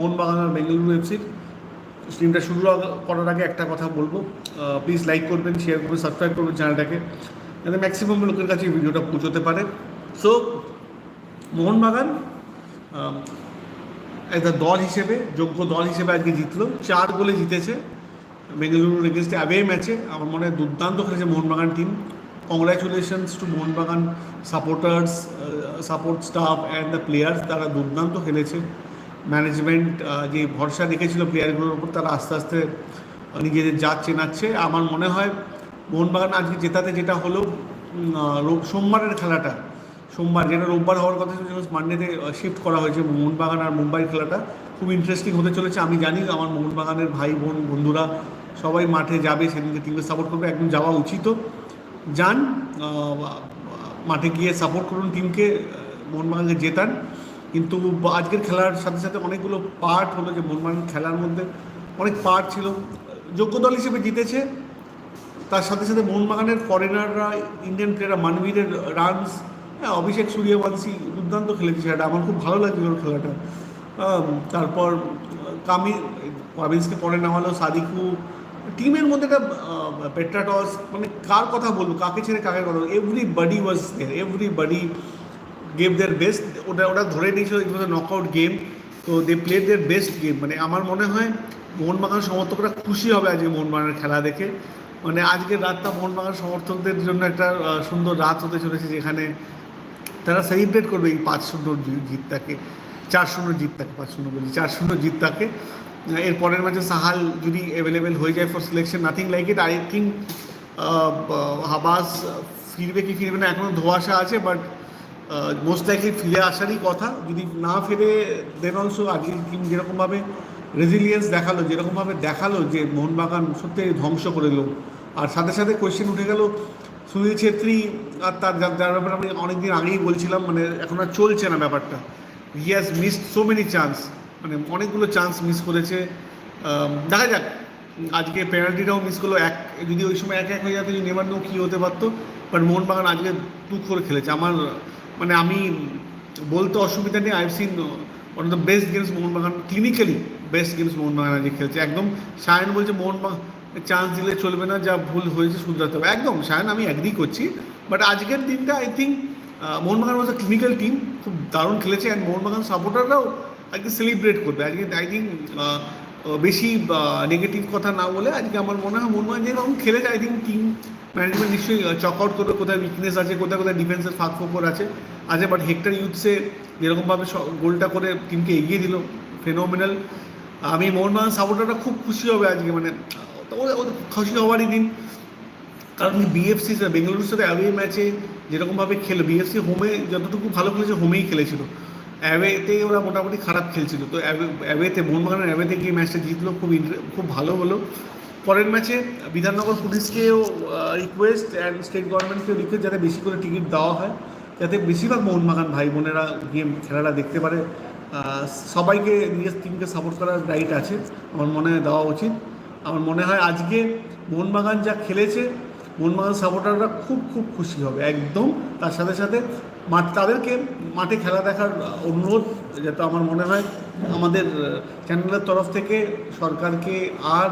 মোহনবাগান আর বেঙ্গালুরু এফসির স্ট্রিমটা শুরু করার আগে একটা কথা বলব। প্লিজ লাইক করবেন শেয়ার করবেন সাবস্ক্রাইব করবেন চ্যানেলটাকে যাতে ম্যাক্সিমাম লোকের কাছে ভিডিওটা পৌঁছতে পারে। সো মোহনবাগান একটা দল হিসেবে, যোগ্য দল হিসেবে আজকে জিতলো। চার গোলে জিতেছে বেঙ্গালুরুর এগেনস্টে অ্যাওয়ে ম্যাচে আমার মনে হয় দুর্দান্ত খেলেছে Mohun Bagan team congratulations to Mohun Bagan supporters support staff and the players তারা দুর্দান্ত খেলেছে। ম্যানেজমেন্ট যে ভরসা রেখেছিল প্লেয়ারগুলোর উপর, তারা আস্তে আস্তে নিজেদের জাত চেনাচ্ছে। আমার মনে হয় মোহনবাগান আজকে জেতাতে যেটা হলো সোমবারের খেলাটা, সোমবার, যেটা রোববার হওয়ার কথা ছিল মান্ডেতে শিফট করা হয়েছে মোহনবাগান আর মুম্বাইয়ের খেলাটা। খুব ইন্টারেস্টিং হতে চলেছে, আমি জানি আমার মোহনবাগানের ভাই, বোন, বন্ধুরা সবাই মাঠে যাবে, সেদিনকে টিমকে সাপোর্ট করবে, একদম যাওয়া উচিতও যান মাঠে গিয়ে সাপোর্ট করুন টিমকে মোহনবাগানকে জেতান। কিন্তু আজকের খেলার সাথে সাথে অনেকগুলো পার্ট হলো যে মোহনবাগান খেলার মধ্যে অনেক পার্ট ছিল। যোগ্য দল হিসেবে জিতেছে। তার সাথে সাথে মোহনবাগানের ফরেনাররা ইন্ডিয়ান প্লেয়াররা মানবীরের রানস হ্যাঁ অভিষেক সূর্যবংশী দুর্দান্ত খেলেছে সেটা। আমার খুব ভালো লাগছিল ওর খেলাটা। তারপর কামি কামিন্সকে পরে নামালো সাদিকু। টিমের মধ্যে একটা পেট্রাটস মানে কার কথা বলব, কাকে ছেড়ে কাকে কথা everybody was there everybody gave their best ওটা ওটা ধরে নিয়েছিল it was knock out game তো they play their best game মানে আমার মনে হয় মোহনবাগান সমর্থকরা খুশি হবে আজকে মোহনবাগানের খেলা দেখে। মানে আজকের রাতটা মোহনবাগান সমর্থকদের জন্য একটা সুন্দর রাত হতে চলেছে যেখানে তারা সেলিব্রেট করবে এই পাঁচ শূন্য জিতটাকে, চার শূন্য জিতটাকে, পাঁচ শূন্য বলি, চার শূন্য জিতটাকে। এর পরের ম্যাচে সাহাল যদি অ্যাভেলেবেল হয়ে যায় for selection nothing like it I think Habas ফিরবে কি ফিরবে না এখনও ধোয়াশা আছে বাট মোস্ট লাইকলি ফিরে আসারই কথা। যদি না ফিরে দেন অলসো টিম যেরকমভাবে রেজিলিয়েন্স দেখাল, যেরকমভাবে দেখাল যে মোহনবাগান সত্যি ধ্বংস করে দিল। আর সাথে সাথে কোয়েশ্চেন উঠে গেল, সুনীল ছেত্রী আর তার যার ব্যাপারে আমি অনেকদিন আগেই বলছিলাম মানে এখন আর চলছে না ব্যাপারটা। He has missed so many chance মানে অনেকগুলো চান্স মিস করেছে। দেখা যাক, আজকে পেনাল্টিটাও মিস করল, এক যদি ওই সময় এক এক হয়ে যেত, যদি নেবার নো কী হতে পারতো। বাট মোহনবাগান আজকে টু করে খেলেছে। আমার মানে আমি বলতে অসুবিধা নেই I've seen one of the best games Mohun Bagan clinically best games Mohun Bagan আজকে খেলছে। একদম সায়ন বলছে মোহনবাগান চান্স দিলে চলবে না, যা ভুল হয়েছে শুধরাতে হবে। একদম, সায়ন, আমি অ্যাগ্রি করছি। বাট আজকের দিনটা I think Mohun Bagan was clinical team খুব দারুণ খেলেছে। অ্যান্ড মোহনবাগান সাপোর্টাররাও আজকে সেলিব্রেট করবে। আজকে আই থিঙ্ক বেশি নেগেটিভ কথা না বলে আজকে আমার মনে হয় মোহনবাগান যেরকম খেলেছে আই থিঙ্ক টিম ম্যানেজমেন্ট নিশ্চয়ই চক আউট করবে, কোথায় উইকনেস আছে, কোথায় কোথায় ডিফেন্সের ফাঁক ফোকর আছে আছে বাট হেক্টর ইউথসে যেরকমভাবে গোলটা করে টিমকে এগিয়ে দিল ফেনোমিনাল আমি মোহনবাগান সাপোর্টাররা খুব খুশি হবে আজকে মানে খুশি হওয়ারই দিন। কারণ বিএফসি বেঙ্গালুরুর সাথে অ্যাওয়ে ম্যাচে যেরকমভাবে খেলো বিএফসি হোমে যতটুকু ভালো খেলেছে হোমেই খেলেছিল। অ্যাওয়েতে ওরা মোটামুটি খারাপ খেলছিল। তো অ্যাওয়েতে মোহনবাগানের অ্যাওয়েতে গিয়ে ম্যাচটা জিতলো, খুব খুব ভালো হলো। পরের ম্যাচে বিধাননগর পুলিশকেও রিকোয়েস্ট অ্যান্ড স্টেট গভর্নমেন্টকেও রিকোয়েস্ট যাতে বেশি করে টিকিট দেওয়া হয়, যাতে বেশিরভাগ মোহনবাগান ভাই বোনেরা গেম খেলাটা দেখতে পারে। সবাইকে, নিজের টিমকে সাপোর্ট করার রাইট আছে, আমার মনে হয় দেওয়া উচিত। আমার মনে হয় আজকে মোহনবাগান যা খেলেছে, মোহনবাগান সাপোর্টাররা খুব খুব খুশি হবে, একদম। তার সাথে সাথে মাঠ, তাদেরকে মাঠে খেলা দেখার অনুরোধ যাতে আমার মনে হয় আমাদের চ্যানেলের তরফ থেকে সরকারকে আর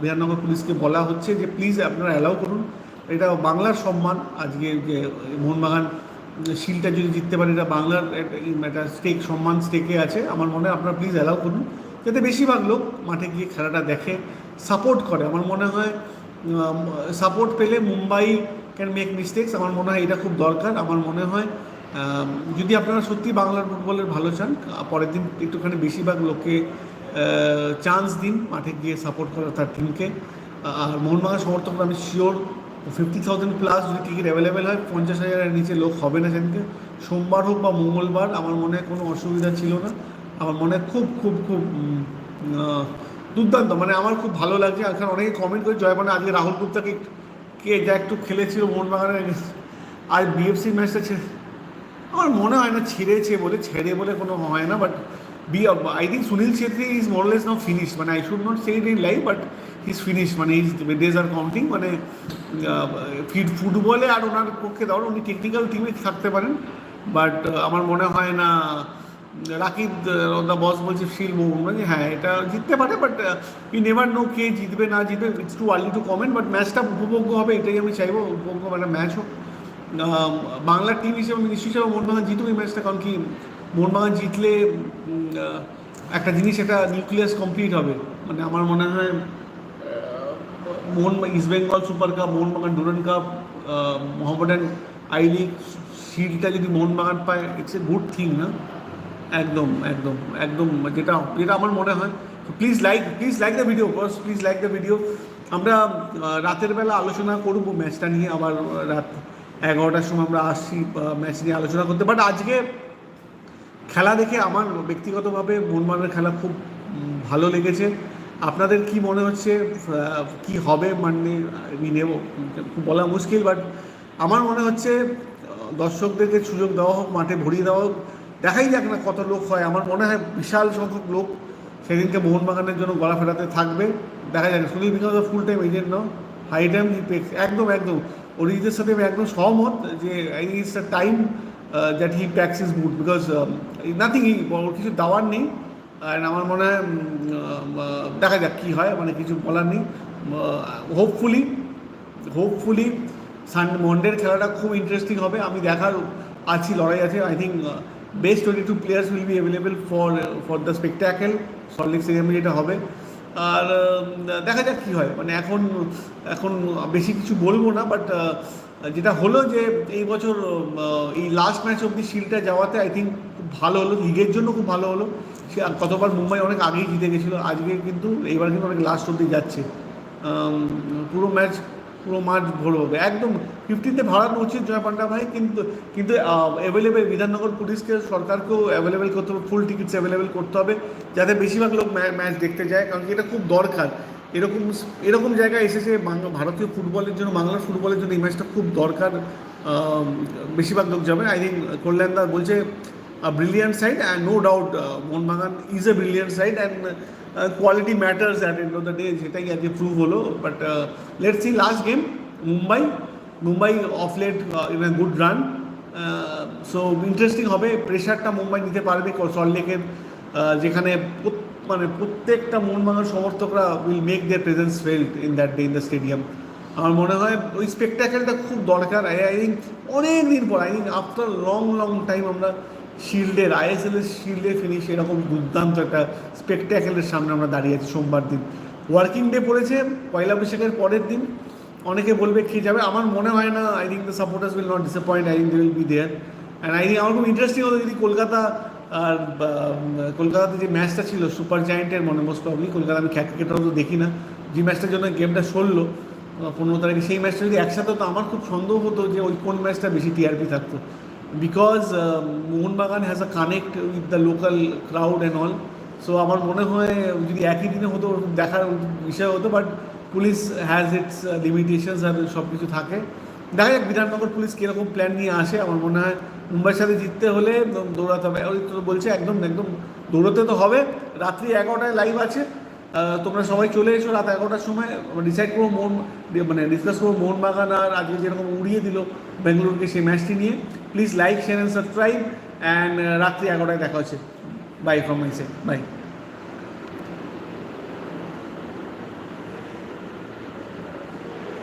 বিহারনগর পুলিশকে বলা হচ্ছে যে প্লিজ আপনারা অ্যালাউ করুন। এটা বাংলার সম্মান। আজকে যে মোহনবাগান শিলটা যদি জিততে পারে, এটা বাংলার একটা স্টেক সম্মান স্টেকে আছে। আমার মনে হয় আপনারা প্লিজ অ্যালাউ করুন। যাতে বেশিরভাগ লোক মাঠে গিয়ে খেলাটা দেখে সাপোর্ট করে। আমার মনে হয় সাপোর্ট পেলে মুম্বাই ক্যান মেক মিস্টেক্স আমার মনে হয় এটা খুব দরকার। আমার মনে হয় যদি আপনারা সত্যি বাংলার ফুটবলের ভালো চান পরের দিন একটুখানি বেশিরভাগ লোককে চান্স দিন মাঠে গিয়ে সাপোর্ট করা তার টিমকে আর মোহনবাগান সমর্থকরা আমি শিওর ফিফটি থাউজেন্ড প্লাস যদি টিকিট অ্যাভেলেবেল হয়, পঞ্চাশ হাজারের নিচে লোক হবে না সেদিনকে। সোমবার হোক বা মঙ্গলবার, আমার মনে কোনো অসুবিধা ছিল না। আমার মনে খুব খুব খুব দুর্দান্ত। মানে আমার খুব ভালো লাগছে। এখানে অনেকে কমেন্ট করে, জয় মানে আজকে রাহুল গুপ্তাকে কে যা একটু খেলেছিল মোহনবাগানের আর বিএফসি ম্যাচটা ছেড়ে আমার মনে হয় না ছেড়েছে বলে, ছেড়ে বলে কোনো হয় না but be I think Sunil Chhetri is more or less now finish মানে I should not say in life but is finish মানে ইজ ডেজ আর কাউন্টিং মানে ফিট, ফুটবলে আর ওনার পক্ষে দাও উনি টেকনিক্যাল টিমে থাকতে পারেন বাট আমার মনে হয় না রাকিব দ্য বস বলছে শিল মোহন মানে হ্যাঁ এটা জিততে পারে বাট ইউ নেভার নো কে জিতবে, না জিতবে। It's too early to comment but ম্যাচটা উপভোগ্য হবে, এটাই আমি চাইব, উপভোগ্য একটা ম্যাচ হোক। বাংলার টিম হিসেবে আমি নিশ্চয়ই চাইব, মোহনবাগান জিতুক এই ম্যাচটা কারণ কি, মোহনবাগান জিতলে একটা জিনিস, একটা নিউক্লিয়াস কমপ্লিট হবে। মানে আমার মনে হয় Mohun East Bengal super cup Mohun Bagan Durand cup Mohammedan I league শিলটা যদি মোহনবাগান পায় ইটস এ গুড থিং না? একদম একদম একদম, যেটা যেটা আমার মনে হয়। Please like please like the video first please like the video আমরা রাতের বেলা আলোচনা করব ম্যাচটা নিয়ে, আবার রাত এগারোটার সময় আমরা আসছি ম্যাচ নিয়ে আলোচনা করতে। বাট আজকে খেলা দেখে আমার ব্যক্তিগতভাবে মোহনবাগানের খেলা খুব ভালো লেগেছে। আপনাদের কি মনে হচ্ছে কি হবে মানে আমি নেব বলা মুশকিল বাট আমার মনে হচ্ছে দর্শকদেরকে সুযোগ দেওয়া হোক, মাঠে ভরিয়ে দেওয়া হোক দেখাই যাক না কত লোক হয়। আমার মনে হয় বিশাল সংখ্যক লোক সেদিনকে মোহনবাগানের জন্য গলা ফেরাতে থাকবে। দেখা যাক Sunil Bikash full time agent now high time একদম একদম। অরিজিতের সাথে আমি একদম সহমত যে it's a time that he packs his boot because nothing ওর কিছু দেওয়ার নেই। আর আমার মনে হয় দেখা যাক কী হয় মানে কিছু বলার নেই। হোপফুলি হোপফুলি সান মন্ডের খেলাটা খুব ইন্টারেস্টিং হবে। আমি দেখার আছি, লড়াই আছে। I think best twenty two players will be available for for the spectacle Salt Lake স্টেডিয়ামে যেটা হবে। আর দেখা যাক কী হয়। মানে এখন এখন বেশি কিছু বলব না বাট যেটা হলো যে এই বছর এই লাস্ট ম্যাচ অব্দি শিলটা যাওয়াতে আই থিঙ্ক খুব ভালো হলো। লিগের জন্য খুব ভালো হলো। সে কতবার মুম্বাই অনেক আগেই জিতে গেছিল। আজকে কিন্তু, এইবার কিন্তু অনেক লাস্ট অব্দি যাচ্ছে। পুরো ম্যাচ পুরো মাঠ ভরে হবে। একদম ফিফটিতে ভাড়ানো উচিত জয় পান্ডা ভাই, কিন্তু কিন্তু অ্যাভেলেবেল বিধাননগর পুলিশকে, সরকারকেও অ্যাভেলেবেল করতে হবে ফুল টিকিটস অ্যাভেলেবেল করতে হবে, যাতে বেশিরভাগ লোক ম্যাচ দেখতে যায়, কারণ কি এটা খুব দরকার। এরকম এরকম জায়গায় এসেছে বাংলা ভারতীয় ফুটবলের জন্য বাংলার ফুটবলের জন্য এই ম্যাচটা খুব দরকার বেশিরভাগ লোক যাবে। আই থিঙ্ক কল্যাণদা বলছে brilliant side and no doubt Mohun Bagan is a brilliant side and quality matters at end of the day সেটাই আজকে প্রুভ হলো but let's see last game Mumbai Mumbai of late in a good run so interesting হবে প্রেশারটা মুম্বাই নিতে পারবে সল্টলেকের যেখানে মানে প্রত্যেকটা মোহনবাগান সমর্থকরা will make their presence felt in that day in the stadium আমার মনে হয় ওই স্পেকটাকেলটা খুব দরকার আই আই থিঙ্ক অনেক দিন পর I think after long long time আমরা শিল্ডের আইএসএল এর শিল্ডে ফিনিশ এরকম দুর্দান্ত একটা স্পেকটাকেলের সামনে আমরা দাঁড়িয়ে আছি সোমবার দিন। ওয়ার্কিং ডে পড়েছে, পয়লা বৈশাখের পরের দিন। অনেকে বলবে কে যাবে, আমার মনে হয় না I think the supporters will not disappoint I think they will be there and I think আমার খুব ইন্টারেস্টিং হতো যদি কলকাতা আর কলকাতাতে যে ম্যাচটা ছিল সুপার জায়েন্টের মনে মোস্ট প্রবলি কলকাতা আমি ক্রিকেটারও তো দেখি না। যে ম্যাচটার জন্য গেমটা সরলো পনেরো তারিখে, সেই ম্যাচটা যদি একসাথে হতো, আমার খুব সন্দেহ হতো যে ওই কোন ম্যাচটা বেশি টিআরপি থাকতো। Because Mohun Bagan has a connect with the local crowd and all so আমার মনে হয় যদি একই দিনে হতো দেখার বিষয় হতো but police has its limitations আর সব কিছু থাকে। দেখা যাক, বিধাননগর পুলিশ কীরকম প্ল্যান নিয়ে আসে। আমার মনে হয় মুম্বাইয়ের সাথে জিততে হলে দৌড়াতে হবে। ওই তো বলছে, একদম একদম দৌড়তে তো হবে। রাত্রি এগারোটায় লাইভ আছে। তোমরা সবাই চলে এসো রাত এগারোটার সময়। ডিসাইড করব মোহন মানে ডিসকাস করব মোহনবাগান আর আজকে যেরকম উড়িয়ে দিল বেঙ্গালুরুকে সেই ম্যাচটি নিয়ে। Please like share and subscribe and রাত্রি এগারোটায় দেখা হচ্ছে। Bye from my side bye